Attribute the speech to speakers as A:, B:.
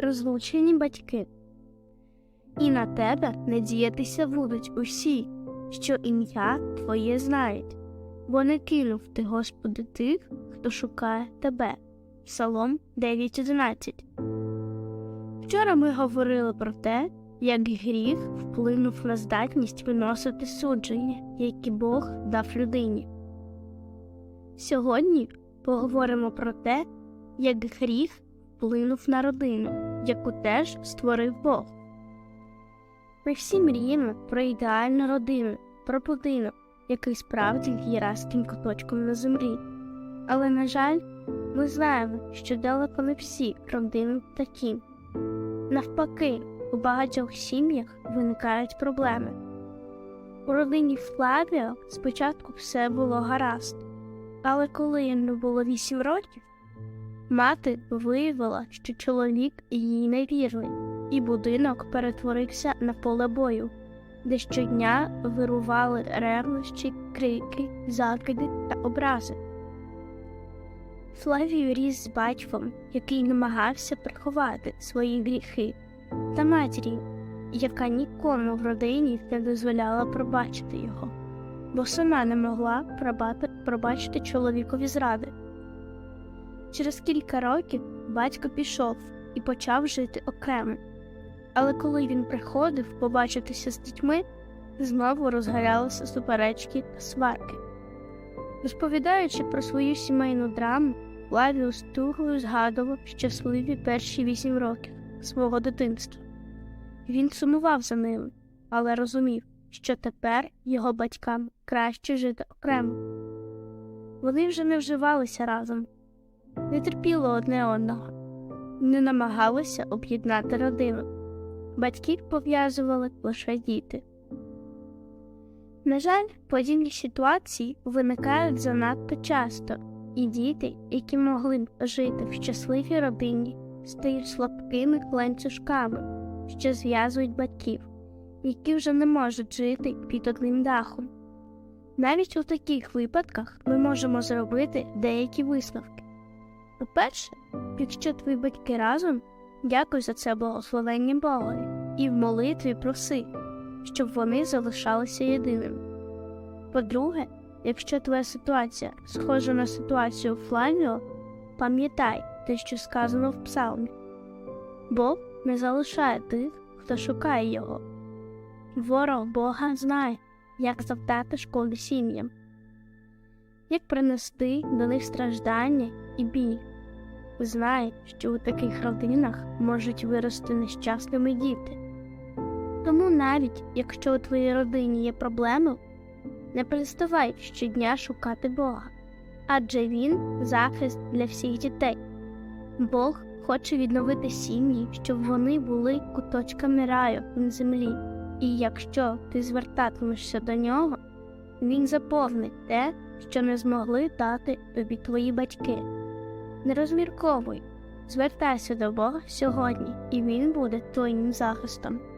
A: розлучені батьки. І на тебе не діятися будуть усі, що ім'я Твоє знають, бо не кинув ти, Господи, тих, хто шукає тебе. Псалом 9.11 Вчора ми говорили про те, як гріх вплинув на здатність виносити судження, які Бог дав людині. Сьогодні поговоримо про те, як гріх вплинув на родину, яку теж створив Бог. Ми всі мріємо про ідеальну родину, про будинок, який справді є разким куточком на землі. Але, на жаль, ми знаємо, що далеко не всі родини такі. Навпаки, у багатьох сім'ях виникають проблеми. У родині Флавіо спочатку все було гаразд, але коли йому було 8 років, мати виявила, що чоловік їй невірний, і будинок перетворився на поле бою, де щодня вирували ревнощі, крики, закиди та образи. Флавію ріс з батьком, який намагався приховати свої гріхи, та матір'ю, яка нікому в родині не дозволяла пробачити його, бо сама не могла пробачити чоловікові зради. Через кілька років батько пішов і почав жити окремо, але коли він приходив побачитися з дітьми, знову розгорялися суперечки та сварки. Розповідаючи про свою сімейну драму, Лавіус тугою згадував щасливі перші вісім років свого дитинства. Він сумував за ними, але розумів, що тепер його батькам краще жити окремо. Вони вже не вживалися разом, не терпіли одне одного, не намагалися об'єднати родину. Батьків пов'язували лише діти. На жаль, подібні ситуації виникають занадто часто, і діти, які могли б жити в щасливій родині, стають слабкими ланцюжками, що зв'язують батьків, які вже не можуть жити під одним дахом. Навіть у таких випадках ми можемо зробити деякі висновки. По-перше, якщо твої батьки разом, дякуй за це благословення Богові і в молитві проси, щоб вони залишалися єдиними. По-друге, якщо твоя ситуація схожа на ситуацію Флавіо, пам'ятай те, що сказано в псалмі. Бог не залишає тих, хто шукає його. Ворог Бога знає, як завдати шкоди сім'ям, як принести до них страждання і біль. Знає, що у таких родинах можуть вирости нещасними діти. Тому навіть якщо у твоїй родині є проблеми, не переставай щодня шукати Бога, адже Він захист для всіх дітей. Бог хоче відновити сім'ї, щоб вони були куточками раю на землі, і якщо ти звертатимешся до нього, він заповнить те, що не змогли дати тобі твої батьки. Не розмірковуй, звертайся до Бога сьогодні, і Він буде твоїм захистом.